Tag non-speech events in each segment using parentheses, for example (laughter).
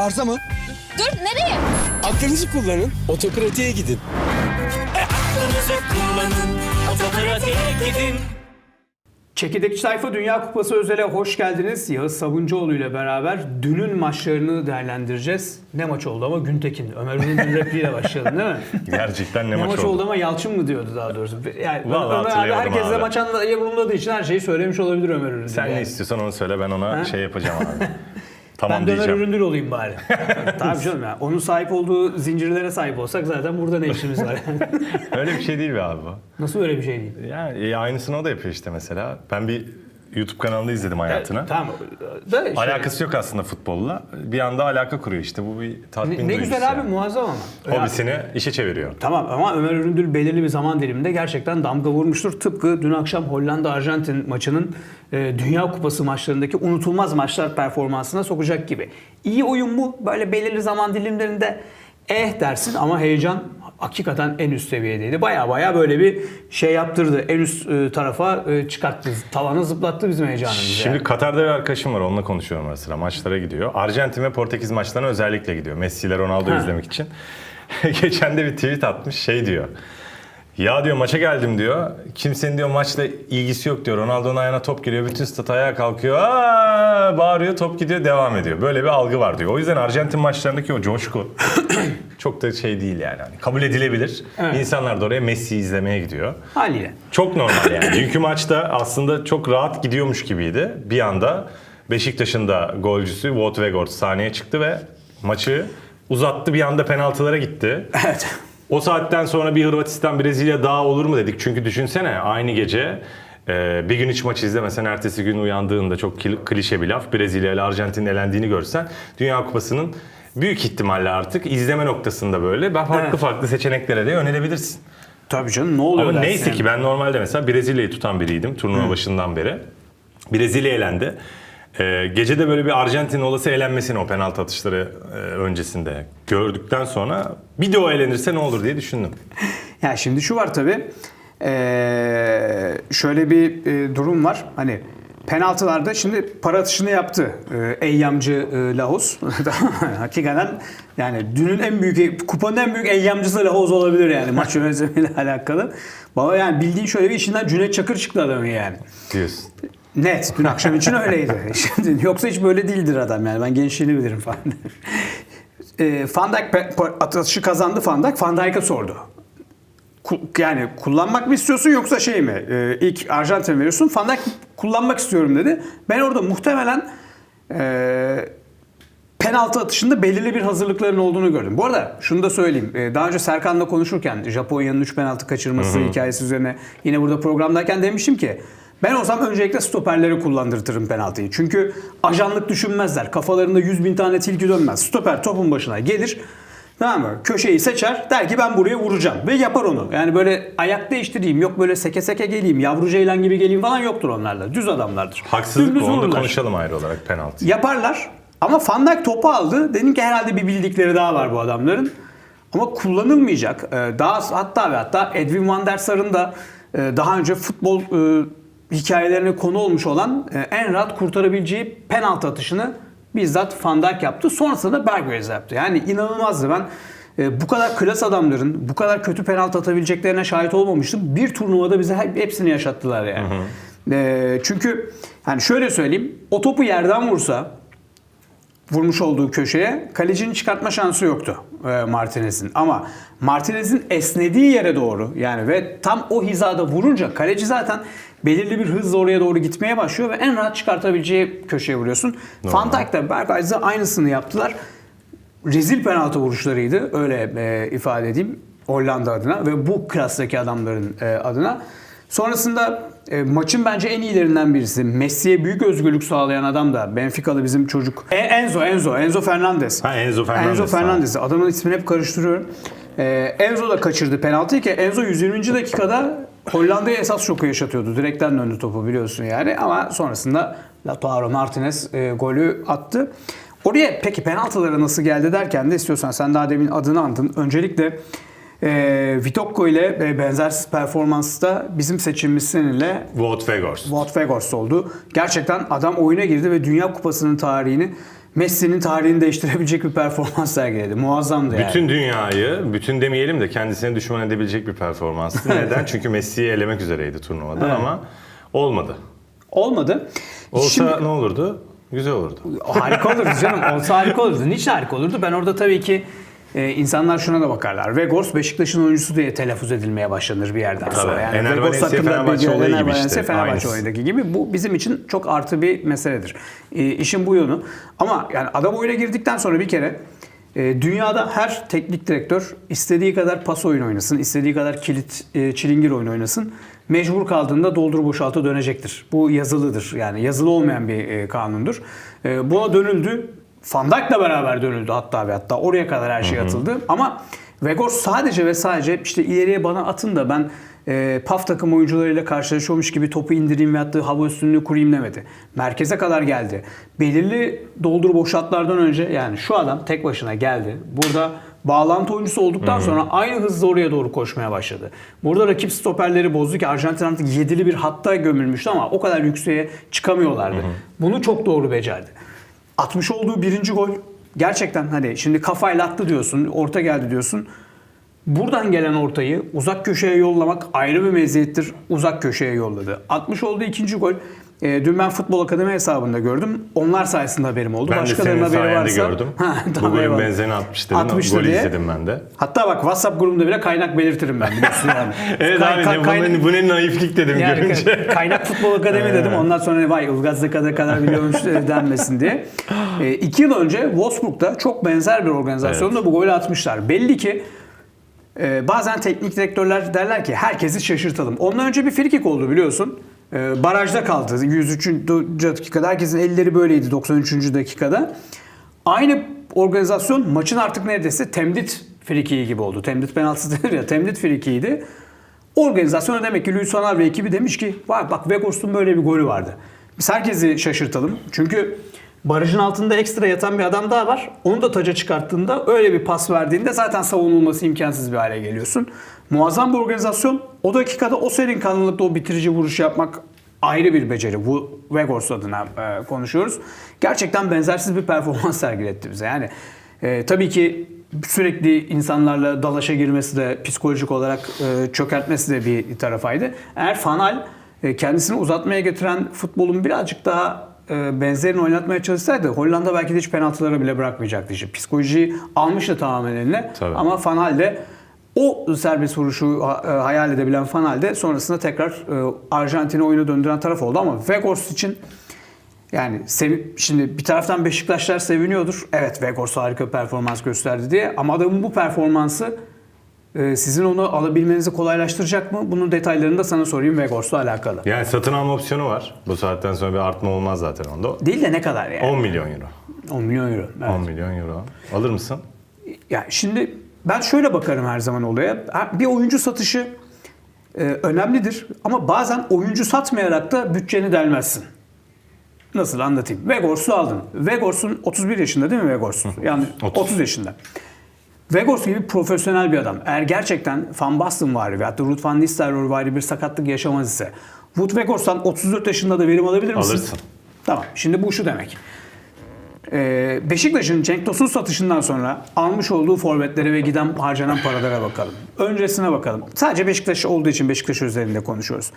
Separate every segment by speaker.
Speaker 1: Arıza mı?
Speaker 2: Dur nereye?
Speaker 1: Aklınızı kullanın. Otokratiğe gidin.
Speaker 3: Aklınızı kullanın, otopratiğe gidin.
Speaker 4: Çekirdekçi Tayfa Dünya Kupası özele hoş geldiniz. Yağız Sabuncuoğlu ile beraber dünün maçlarını değerlendireceğiz. Ne maç oldu ama Güntekin. Ömer Ünlü'nün repliğiyle başlayalım değil mi? (laughs)
Speaker 5: Gerçekten ne,
Speaker 4: ne
Speaker 5: maç,
Speaker 4: maç
Speaker 5: oldu.
Speaker 4: oldu ama Yalçın mı diyordu daha doğrusu. Yani
Speaker 5: Vallahi
Speaker 4: Ömer abi herkes de maç anladığı için her şeyi söylemiş olabilir Ömer Ünlü.
Speaker 5: Sen
Speaker 4: yani.
Speaker 5: ne istiyorsan onu söyle ben ona
Speaker 4: Ha?
Speaker 5: şey yapacağım abi. (laughs) tamam
Speaker 4: Ben de Ömer
Speaker 5: diyeceğim.
Speaker 4: Üründül olayım bari. (laughs) Tabii canım ya. Onun sahip olduğu zincirlere sahip olsak zaten burada ne işimiz var yani. (laughs)
Speaker 5: Öyle bir şey değil be abi bu.
Speaker 4: Nasıl öyle bir şey değil?
Speaker 5: Yani e, aynısını o da yapıyor işte mesela. Ben bir YouTube kanalında izledim hayatını.
Speaker 4: Tamam. Da işte-
Speaker 5: Alakası yok aslında futbolla. Bir anda alaka kuruyor işte. Bu bir tatmin
Speaker 4: Ne, ne güzel abi
Speaker 5: yani.
Speaker 4: muazzam ama.
Speaker 5: Hobisini işe çeviriyor.
Speaker 4: Tamam ama Ömer Üründül belirli bir zaman diliminde gerçekten damga vurmuştur. Tıpkı dün akşam Hollanda-Arjantin maçının e, Dünya Kupası maçlarındaki unutulmaz maçlar performansına sokacak gibi. İyi oyun mu? Böyle belirli zaman dilimlerinde eh dersin ama heyecan hakikaten en üst seviyedeydi. Baya baya böyle bir şey yaptırdı. En üst e, tarafa e, çıkarttı. Tavanı zıplattı bizim heyecanımızı.
Speaker 5: Şimdi
Speaker 4: yani.
Speaker 5: Katar'da bir arkadaşım var onunla konuşuyorum ara sıra. Maçlara gidiyor. Arjantin ve Portekiz maçlarına özellikle gidiyor. Messi ile Ronaldo'yu
Speaker 4: Ha.
Speaker 5: izlemek için. (laughs) Geçen de bir tweet atmış şey diyor. Ya diyor maça geldim diyor. Kimsenin diyor maçla ilgisi yok diyor. Ronaldo'nun ayağına top geliyor. Bütün stat ayağa kalkıyor. Aa, bağırıyor top gidiyor devam ediyor. Böyle bir algı var diyor. O yüzden Arjantin maçlarındaki o coşku (coughs) çok da şey değil yani. Hani kabul edilebilir.
Speaker 4: Evet.
Speaker 5: İnsanlar da oraya Messi'yi izlemeye gidiyor.
Speaker 4: Haliyle.
Speaker 5: Çok normal yani. Dünkü maçta aslında çok rahat gidiyormuş gibiydi. Bir anda Beşiktaş'ın da golcüsü Wout Weghorst sahneye çıktı ve maçı uzattı. Bir anda penaltılara gitti.
Speaker 4: Evet.
Speaker 5: O saatten sonra bir Hırvatistan Brezilya daha olur mu dedik. Çünkü düşünsene aynı gece e, bir gün hiç maç izlemesen ertesi gün uyandığında çok kli- klişe bir laf. Brezilya ile Arjantin'in elendiğini görsen Dünya Kupası'nın büyük ihtimalle artık izleme noktasında böyle ben farklı
Speaker 4: Evet.
Speaker 5: farklı seçeneklere de yönelebilirsin.
Speaker 4: Tabii canım ne oluyor
Speaker 5: Ama neyse
Speaker 4: yani.
Speaker 5: ki ben normalde mesela Brezilya'yı tutan biriydim turnuva başından beri. Brezilya elendi. Ee, gece de böyle bir Arjantin olası elenmesini o penaltı atışları e, öncesinde gördükten sonra bir de o elenirse ne olur diye düşündüm. (laughs)
Speaker 4: Ya şimdi şu var tabii. Ee, şöyle bir e, durum var. Hani penaltılarda şimdi para atışını yaptı e, Eyyamcı e, Lahos. (laughs) Hakikaten yani dünün en büyük kupanın en büyük Eyyamcısı Lahos olabilir yani maç (laughs) yönetimiyle alakalı. Baba yani bildiğin şöyle bir içinden Cüneyt Çakır çıktı adamın yani.
Speaker 5: Diyorsun.
Speaker 4: Net. Dün akşam için öyleydi. (laughs) Şimdi, yoksa hiç böyle değildir adam yani. Ben gençliğini bilirim falan. (laughs) e, Van Dijk atışı kazandı Van Dijk. Van Dijk'a sordu. Yani kullanmak mı istiyorsun yoksa şey mi? E, ilk Arjantin veriyorsun. Van Dijk kullanmak istiyorum dedi. Ben orada muhtemelen e, penaltı atışında belirli bir hazırlıkların olduğunu gördüm. Bu arada şunu da söyleyeyim. Ee, Daha önce Serkan'la konuşurken Japonya'nın 3 penaltı kaçırması hikayesi üzerine yine burada programdayken demiştim ki ben olsam öncelikle stoperleri kullandırtırım penaltıyı. Çünkü ajanlık düşünmezler. Kafalarında 100 bin tane tilki dönmez. Stoper topun başına gelir. Tamam mı? Köşeyi seçer. Der ki ben buraya vuracağım. Ve yapar onu. Yani böyle ayak değiştireyim. Yok böyle seke seke geleyim. Yavru ceylan gibi geleyim falan yoktur onlarda. Düz adamlardır.
Speaker 5: Haksızlık
Speaker 4: Dümdüz
Speaker 5: mı? Onu da
Speaker 4: vururlar.
Speaker 5: konuşalım ayrı olarak penaltı.
Speaker 4: Yaparlar. Ama Van Dijk topu aldı. Dedim ki herhalde bir bildikleri daha var bu adamların. Ama kullanılmayacak. Ee, Daha hatta ve hatta Edwin van der Sar'ın da e, daha önce futbol e, hikayelerine konu olmuş olan e, en rahat kurtarabileceği penaltı atışını bizzat Van Dijk yaptı. Sonrasında da Bergwijn yaptı. Yani inanılmazdı ben. e, Bu kadar klas adamların bu kadar kötü penaltı atabileceklerine şahit olmamıştım. Bir turnuvada bize hep- hepsini yaşattılar yani. E, çünkü hani şöyle söyleyeyim. O topu yerden vursa vurmuş olduğu köşeye kalecinin çıkartma şansı yoktu e, Martinez'in. Ama Martinez'in esnediği yere doğru yani ve tam o hizada vurunca kaleci zaten belirli bir hızla oraya doğru gitmeye başlıyor ve en rahat çıkartabileceği köşeye vuruyorsun. Van Dijk da Berghuis de aynısını yaptılar. Rezil penaltı vuruşlarıydı öyle e, ifade edeyim Hollanda adına ve bu klastaki adamların e, adına. Sonrasında e, maçın bence en iyilerinden birisi. Messi'ye büyük özgürlük sağlayan adam da Benfica'lı bizim çocuk. E, Enzo, Enzo, Enzo Fernandez.
Speaker 5: Ha, Enzo Fernandez,
Speaker 4: Enzo Fernandez. Adamın ismini hep karıştırıyorum. E, Enzo da kaçırdı penaltıyı ki Enzo 120. dakikada Hollanda'ya esas şoku yaşatıyordu. Direkten döndü topu biliyorsun yani ama sonrasında Lautaro Martinez e, golü attı. Oraya peki penaltılara nasıl geldi derken de istiyorsan sen daha demin adını andın. Öncelikle e, Vitokko ile e, benzersiz performansta bizim seçimimiz seninle
Speaker 5: Wout Weghorst.
Speaker 4: Wout Weghorst oldu. Gerçekten adam oyuna girdi ve Dünya Kupası'nın tarihini Messi'nin tarihini değiştirebilecek bir performans sergiledi. Muazzamdı yani.
Speaker 5: Bütün dünyayı, bütün demeyelim de kendisine düşman edebilecek bir performanstı. Neden? Çünkü Messi'yi elemek üzereydi turnuvadan
Speaker 4: Evet.
Speaker 5: ama olmadı.
Speaker 4: Olmadı.
Speaker 5: Olsa
Speaker 4: Şimdi-
Speaker 5: ne olurdu? Güzel olurdu.
Speaker 4: harika olurdu canım. Olsa harika olurdu. Niçin harika olurdu? Ben orada tabii ki e, insanlar şuna da bakarlar. Vegors Beşiktaş'ın oyuncusu diye telaffuz edilmeye başlanır bir yerden sonra. Yani
Speaker 5: Ener
Speaker 4: Vegors hakkında
Speaker 5: Fenerbahçe
Speaker 4: bilgi-
Speaker 5: olayı
Speaker 4: Ener
Speaker 5: gibi işte.
Speaker 4: Fenerbahçe
Speaker 5: Aynısı.
Speaker 4: olayındaki gibi. Bu bizim için çok artı bir meseledir. E, işin bu yönü. Ama yani adam oyuna girdikten sonra bir kere e, dünyada her teknik direktör istediği kadar pas oyunu oynasın, istediği kadar kilit e, çilingir oyunu oynasın. Mecbur kaldığında doldur boşalta dönecektir. Bu yazılıdır. Yani yazılı olmayan bir e, kanundur. E, buna dönüldü. Van Dijk'la beraber dönüldü hatta ve hatta oraya kadar her şey atıldı. Ama Vegors sadece ve sadece işte ileriye bana atın da ben e, PAF takım oyuncularıyla karşılaşıyormuş gibi topu indireyim ve hatta hava üstünlüğü kurayım demedi. Merkeze kadar geldi. Belirli doldur boşaltlardan önce yani şu adam tek başına geldi. Burada bağlantı oyuncusu olduktan sonra aynı hızla oraya doğru koşmaya başladı. Burada rakip stoperleri bozdu ki Arjantin artık yedili bir hatta gömülmüştü ama o kadar yükseğe çıkamıyorlardı. Bunu çok doğru becerdi. Atmış olduğu birinci gol gerçekten hani şimdi kafayla attı diyorsun, orta geldi diyorsun. Buradan gelen ortayı uzak köşeye yollamak ayrı bir meziyettir. Uzak köşeye yolladı. Atmış olduğu ikinci gol e, dün ben Futbol Akademi hesabında gördüm. Onlar sayesinde haberim oldu.
Speaker 5: Ben de
Speaker 4: Başkalarının
Speaker 5: senin
Speaker 4: haberi varsa...
Speaker 5: gördüm. (laughs)
Speaker 4: Ha,
Speaker 5: Bu golün
Speaker 4: eyvallah.
Speaker 5: benzerini atmış dedim.
Speaker 4: Atmıştı
Speaker 5: Golü
Speaker 4: diye.
Speaker 5: izledim ben de.
Speaker 4: Hatta bak WhatsApp grubunda bile kaynak belirtirim ben biliyorsun yani. (laughs)
Speaker 5: Evet
Speaker 4: Kay-
Speaker 5: abi
Speaker 4: kay-
Speaker 5: ne, bu, ne, bu ne naiflik dedim
Speaker 4: yani
Speaker 5: görünce. (laughs)
Speaker 4: kaynak futbol akademi dedim. Ondan sonra vay Ilgaz ne kadar kadar biliyormuş e, denmesin diye. E, iki yıl önce Wolfsburg'da çok benzer bir organizasyonda bu golü atmışlar. Belli ki e, bazen teknik direktörler derler ki herkesi şaşırtalım. Ondan önce bir frikik oldu biliyorsun. E, barajda kaldı 103. dakikada. Herkesin elleri böyleydi 93. dakikada. Aynı organizasyon maçın artık neredeyse temdit frikiği gibi oldu. Temdit penaltısı (laughs) denir ya. Temdit frikiğiydi. Organizasyona demek ki Luis ve ekibi demiş ki bak bak Vegors'un böyle bir golü vardı. Biz herkesi şaşırtalım. Çünkü barajın altında ekstra yatan bir adam daha var. Onu da taca çıkarttığında öyle bir pas verdiğinde zaten savunulması imkansız bir hale geliyorsun. Muazzam bir organizasyon. O dakikada o serin kanlılıkta o bitirici vuruş yapmak ayrı bir beceri. Bu Vegors adına e, konuşuyoruz. Gerçekten benzersiz bir performans (laughs) sergiletti bize. Yani e, tabii ki sürekli insanlarla dalaşa girmesi de psikolojik olarak e, çökertmesi de bir tarafaydı. Eğer Fanal e, kendisini uzatmaya getiren futbolun birazcık daha e, benzerini oynatmaya çalışsaydı Hollanda belki de hiç penaltılara bile bırakmayacaktı. İşte psikolojiyi almıştı tamamen eline.
Speaker 5: Tabii.
Speaker 4: Ama Fanal de o serbest vuruşu e, hayal edebilen Fanal de sonrasında tekrar e, Arjantin'i oyuna döndüren taraf oldu ama Vegors için yani şimdi bir taraftan Beşiktaşlar seviniyordur. Evet Vegors harika performans gösterdi diye. Ama adamın bu performansı e, sizin onu alabilmenizi kolaylaştıracak mı? Bunun detaylarını da sana sorayım Vegors'la alakalı.
Speaker 5: Yani satın alma opsiyonu var. Bu saatten sonra bir artma olmaz zaten onda.
Speaker 4: Değil de ne kadar yani?
Speaker 5: 10 milyon euro.
Speaker 4: 10 milyon euro. Evet.
Speaker 5: 10 milyon euro. Alır mısın?
Speaker 4: Ya şimdi ben şöyle bakarım her zaman olaya. Bir oyuncu satışı e, önemlidir ama bazen oyuncu satmayarak da bütçeni delmezsin. Nasıl anlatayım? Vegors'u aldın. Vegors'un 31 yaşında değil mi Vegors? Yani
Speaker 5: 30.
Speaker 4: 30 yaşında. Vegors gibi profesyonel bir adam. Eğer gerçekten Van Basten var veyahut da Ruud van Nistelrooy var bir sakatlık yaşamaz ise Wout Wegors'tan 34 yaşında da verim alabilir misin?
Speaker 5: Alırsın.
Speaker 4: Tamam. Şimdi bu şu demek. Ee, Beşiktaş'ın Cenk Tosun satışından sonra almış olduğu forvetlere ve giden harcanan paralara bakalım. Öncesine bakalım. Sadece Beşiktaş olduğu için Beşiktaş üzerinde konuşuyoruz.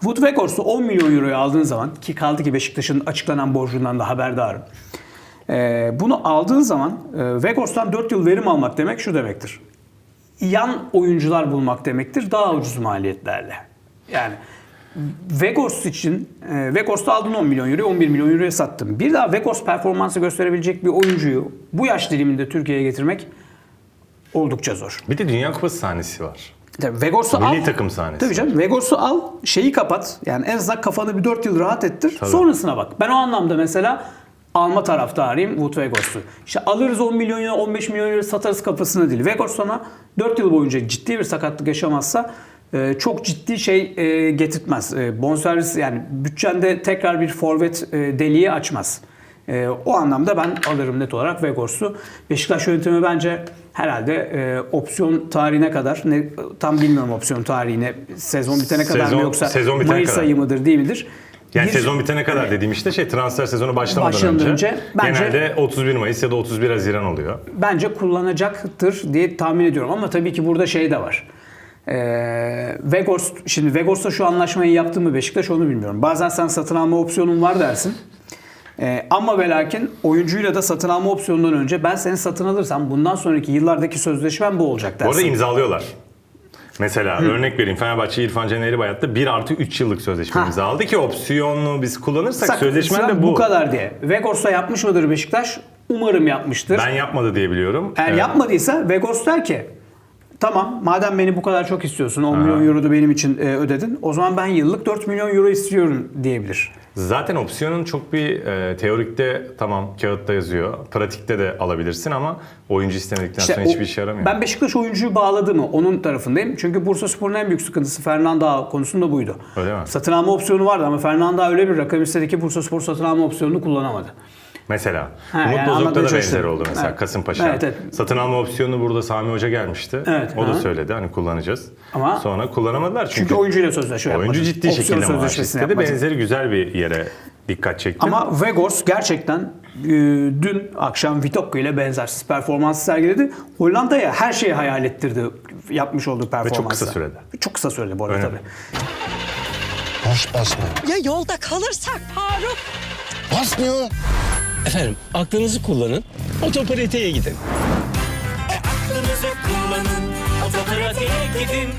Speaker 4: Wout Weghorst'u 10 milyon euroya aldığın zaman ki kaldı ki Beşiktaş'ın açıklanan borcundan da haberdarım. Ee, bunu aldığın zaman e, Weghorst'tan 4 yıl verim almak demek şu demektir. Yan oyuncular bulmak demektir daha ucuz maliyetlerle. Yani Vegors için e, Vegors'ta aldın 10 milyon euro, 11 milyon euroya sattım. Bir daha Vegors performansı gösterebilecek bir oyuncuyu bu yaş diliminde Türkiye'ye getirmek oldukça zor.
Speaker 5: Bir de Dünya Kupası sahnesi var.
Speaker 4: Tabii Vegors'u al.
Speaker 5: Milli takım sahnesi.
Speaker 4: Tabii canım. Vegors'u al, şeyi kapat. Yani en azından kafanı bir 4 yıl rahat ettir.
Speaker 5: Tabii.
Speaker 4: Sonrasına bak. Ben o anlamda mesela alma taraftarıyım Wout Vegors'u. İşte alırız 10 milyon euro, 15 milyon euro satarız kafasına değil. Vegors sana 4 yıl boyunca ciddi bir sakatlık yaşamazsa çok ciddi şey e, getirtmez. E, bonservis yani bütçende tekrar bir forvet e, deliği açmaz. E, o anlamda ben alırım net olarak Vegors'u. Beşiktaş yönetimi bence herhalde e, opsiyon tarihine kadar ne, tam bilmiyorum opsiyon tarihine sezon bitene kadar
Speaker 5: Sezon-
Speaker 4: mı yoksa
Speaker 5: sezon bitene
Speaker 4: Mayıs
Speaker 5: kadar.
Speaker 4: ayı mıdır değil midir?
Speaker 5: Yani
Speaker 4: Bir-
Speaker 5: sezon bitene kadar dediğim işte şey transfer sezonu başlamadan
Speaker 4: Başlamadan
Speaker 5: önce,
Speaker 4: önce bence-
Speaker 5: genelde 31 Mayıs ya da 31 Haziran oluyor.
Speaker 4: bence kullanacaktır diye tahmin ediyorum. Ama tabii ki burada şey de var. Ee, Vegors, şimdi Vegors'ta şu anlaşmayı yaptı mı Beşiktaş onu bilmiyorum. Bazen sen satın alma opsiyonun var dersin. Ee, ama ve lakin oyuncuyla da satın alma opsiyonundan önce ben seni satın alırsam bundan sonraki yıllardaki sözleşmem bu olacak dersin.
Speaker 5: imzalıyorlar. Mesela örnek vereyim Fenerbahçe İrfan Can Eğribayat'ta 1 artı 3 yıllık sözleşme
Speaker 4: Ha.
Speaker 5: imzaladı ki opsiyonlu biz kullanırsak
Speaker 4: Sak-
Speaker 5: sözleşmen de
Speaker 4: bu.
Speaker 5: bu.
Speaker 4: kadar diye. Vegors'ta yapmış mıdır Beşiktaş? Umarım yapmıştır.
Speaker 5: Ben yapmadı diye biliyorum.
Speaker 4: Eğer
Speaker 5: Evet.
Speaker 4: yapmadıysa Vegors der ki tamam madem beni bu kadar çok istiyorsun 10 milyon euro da benim için e, ödedin o zaman ben yıllık 4 milyon euro istiyorum diyebilir.
Speaker 5: Zaten opsiyonun çok bir e, teorikte tamam kağıtta yazıyor. Pratikte de alabilirsin ama oyuncu istemedikten
Speaker 4: İşte
Speaker 5: sonra
Speaker 4: o-
Speaker 5: hiçbir işe yaramıyor.
Speaker 4: Ben Beşiktaş oyuncuyu bağladı mı onun tarafındayım. Çünkü Bursa Spor'un en büyük sıkıntısı Fernando konusunda buydu.
Speaker 5: Öyle mi?
Speaker 4: Satın alma opsiyonu vardı ama Fernando öyle bir rakam istedi ki Bursa Spor satın alma opsiyonunu kullanamadı.
Speaker 5: Mesela.
Speaker 4: Ha,
Speaker 5: Umut
Speaker 4: yani
Speaker 5: Bozok'ta da benzer oldu mesela
Speaker 4: Evet.
Speaker 5: Kasımpaşa.
Speaker 4: Evet, evet.
Speaker 5: Satın alma opsiyonu burada Sami Hoca gelmişti.
Speaker 4: Evet,
Speaker 5: O da
Speaker 4: hı.
Speaker 5: söyledi hani kullanacağız.
Speaker 4: Ama-
Speaker 5: Sonra kullanamadılar çünkü,
Speaker 4: Çünkü oyuncuyla sözleşme
Speaker 5: oyuncu
Speaker 4: yapmadı.
Speaker 5: ciddi
Speaker 4: Opsiyon
Speaker 5: şekilde maaş istedi. Benzeri güzel bir yere dikkat çekti.
Speaker 4: Ama Vegors gerçekten e, dün akşam Vitokko ile benzersiz performans sergiledi. Hollanda'ya her şeyi hayal ettirdi yapmış olduğu performansla.
Speaker 5: kısa sürede.
Speaker 4: Çok kısa sürede bu arada
Speaker 5: Öyle.
Speaker 4: tabii.
Speaker 2: Baş basmıyor.
Speaker 6: Ya yolda kalırsak Faruk?
Speaker 2: Basmıyor.
Speaker 1: Efendim aklınızı kullanın. Otopratiğe gidin.
Speaker 3: Aklınızı kullanın, otopratiğe gidin.